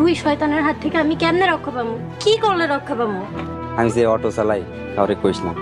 দুই শয়তানের হাত থেকে আমি কেমনে রক্ষা পাবো? কি করলে রক্ষা পাবো? আমি যে অটো চালাই, কাউরে কইস না।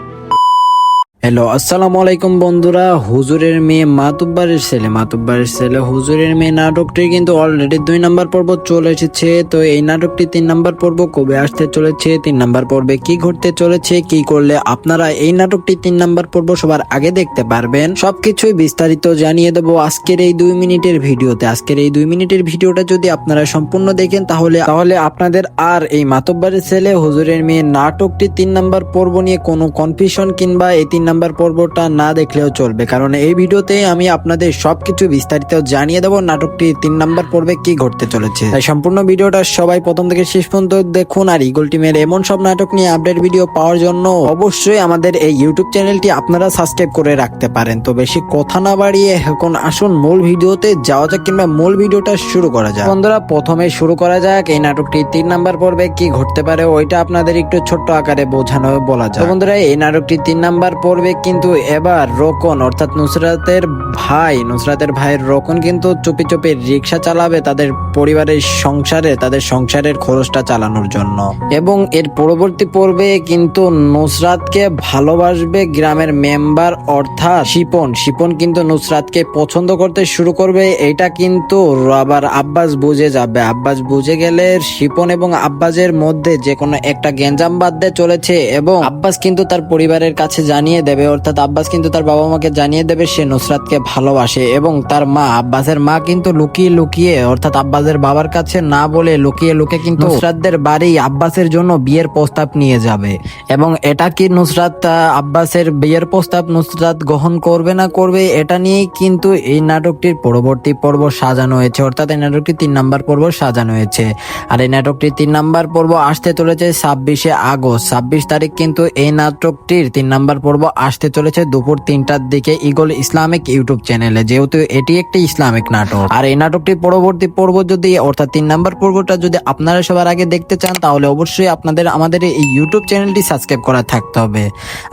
হ্যালো আসসালামু আলাইকুম বন্ধুরা। হুজুরের মেয়ে মাতুব্বারের ছেলে। মাতুব্বারের ছেলে হুজুরের মেয়ে নাটকটি কিন্তু অলরেডি দুই নাম্বার পর্ব চলে এসেছে। তো এই নাটকটি তিন নাম্বার পর্ব কবে আসতে চলেছে, তিন নাম্বার পর্বে কি ঘটতে চলেছে, কি করলে আপনারা এই নাটকটি তিন নাম্বার পর্ব সবার আগে দেখতে পারবেন, সবকিছুই বিস্তারিত জানিয়ে দেবো আজকের এই দুই মিনিটের ভিডিওতে। আজকের এই দুই মিনিটের ভিডিওটা যদি আপনারা সম্পূর্ণ দেখেন, তাহলে তাহলে আপনাদের আর এই মাতব্বারের ছেলে, হুজুরের মেয়ে নাটকটি তিন নাম্বার পর্ব নিয়ে কোনো কনফিউশন কিংবা এই তিন নাম্বার পর্বটা না দেখলেও চলবে। কারণ এই ভিডিওতে আমি আপনাদের সবকিছু বিস্তারিত জানিয়ে দেবো, নাটকটি তিন নাম্বার পর্বে কি ঘটতে চলেছে। তাই সম্পূর্ণ ভিডিওটা সবাই প্রথম থেকে শেষ পর্যন্ত দেখুন, আর ইগল টিমের এমন সব নাটক নিয়ে আপডেট ভিডিও পাওয়ার জন্য অবশ্যই আমাদের এই ইউটিউব চ্যানেলটি আপনারা সাবস্ক্রাইব করে রাখতে পারেন। তো বেশি কথা না বাড়িয়ে এখন আসুন মূল ভিডিওতে, যাওয়া যাক কিংবা মূল ভিডিওটা শুরু করা যাক। বন্ধুরা, প্রথমে শুরু করা যাক, এই নাটকটি তিন নাম্বার পর্বে কি ঘটতে পারে, ওইটা আপনাদের একটু ছোট্ট আকারে বোঝানো, বলা যায় বন্ধুরা, এই নাটকটি তিন নাম্বার পর্বে কিন্তু এবার রোকন, অর্থাৎ নুসরাতের ভাই, নুসরাতের ভাইয়ের রোকন কিন্তু চুপি চুপি রিক্সা চালাবে তাদের পরিবারের সংসারে, তাদের সংসারের খরচটা চালানোর জন্য। এবং এর পরবর্তী পর্বে কিন্তু নুসরাতকে ভালোবাসবে গ্রামের মেম্বার, অর্থাৎ শিপন। শিপন কিন্তু নুসরাতকে পছন্দ করতে শুরু করবে, এটা কিন্তু আবার আব্বাস বুঝে যাবে। আব্বাস বুঝে গেলে শিপন এবং আব্বাসের মধ্যে যে কোনো একটা গেঞ্জাম বাদ দিয়ে চলেছে এবং আব্বাস কিন্তু তার পরিবারের কাছে জানিয়ে দেবে অর্থাৎ আব্বাস কিন্তু তার বাবা মাকে জানিয়ে দেবে সে নুসরাতকে ভালোবাসে এবং তার মা আব্বাসের মা কিন্তু লুকিয়ে লুকিয়ে অর্থাৎ আব্বাসের বাবার কাছে না বলে লুকিয়ে লুকিয়ে কিন্তু নুসরাতদের বাড়ি আব্বাসের জন্য বিয়ের প্রস্তাব নিয়ে যাবে। এবং এটা কি নুসরাত আব্বাসের বিয়ের প্রস্তাব নুসরাত গ্রহণ করবে না করবে এটা নিয়েই কিন্তু এই নাটকটির পরবর্তী পর্ব সাজানো হয়েছে। অর্থাৎ এই নাটকটি তিন নাম্বার পর্ব সাজানো হয়েছে। আর এই নাটকটি তিন নাম্বার পর্ব আসতে চলেছে ছাব্বিশে আগস্ট। ছাব্বিশ তারিখ কিন্তু এই নাটকটির তিন নাম্বার পর্ব আসতে চলেছে দুপুর তিনটার দিকে ইগল ইসলামিক ইউটিউব চ্যানেলে, যেহেতু এটি একটি ইসলামিক নাটক। আর এই নাটকটি পরবর্তী পর্ব যদি, অর্থাৎ তিন নাম্বার পর্বটা যদি আপনারা সবার আগে দেখতে চান, তাহলে অবশ্যই আপনাদের, আমাদের এই ইউটিউব চ্যানেলটি সাবস্ক্রাইব করা থাকতে হবে।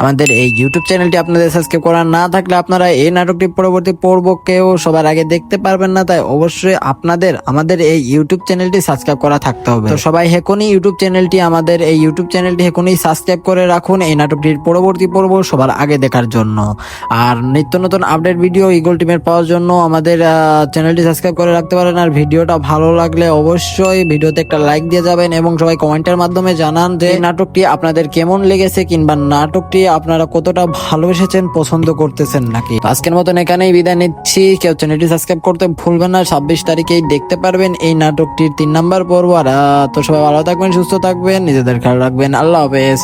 আমাদের এই ইউটিউব চ্যানেলটি আপনাদের সাবস্ক্রাইব করা না থাকলে আপনারা এই নাটকটি পরবর্তী পর্বকেও সবার আগে দেখতে পারবেন না, তাই অবশ্যই আপনাদের, আমাদের এই ইউটিউব চ্যানেলটি সাবস্ক্রাইব করা থাকতে হবে। তো সবাই হেকনই ইউটিউব চ্যানেলটি, আমাদের এই ইউটিউব চ্যানেলটি হেকনই সাবস্ক্রাইব করে রাখুন। এই নাটকটির পরবর্তী পর্ব সবার আগে দেখার জন্য। আর নিত্য নতুন আপডেট ভিডিও ইগল টিমের পাওয়ার জন্য আমাদের চ্যানেলটি সাবস্ক্রাইব করে রাখতে পারেন। আর ভিডিওটা ভালো লাগলে অবশ্যই ভিডিওতে একটা লাইক দিয়ে যাবেন এবং সবাই কমেন্টের মাধ্যমে জানান যে নাটকটি আপনাদের কেমন লেগেছে কিংবা নাটকটি আপনারা কতটা ভালোবেসেছেন, পছন্দ করতেছেন নাকি? আজকের মতন এখানেই বিদায় নিচ্ছি। কেউ চ্যানেলটি সাবস্ক্রাইব করতে ভুলবেন না। ছাব্বিশ তারিখেই দেখতে পারবেন এই নাটকটির তিন নাম্বার পর্ব। আর তো সবাই ভালো থাকবেন, সুস্থ থাকবেন, নিজেদের খেয়াল রাখবেন। আল্লাহ হাফেজ।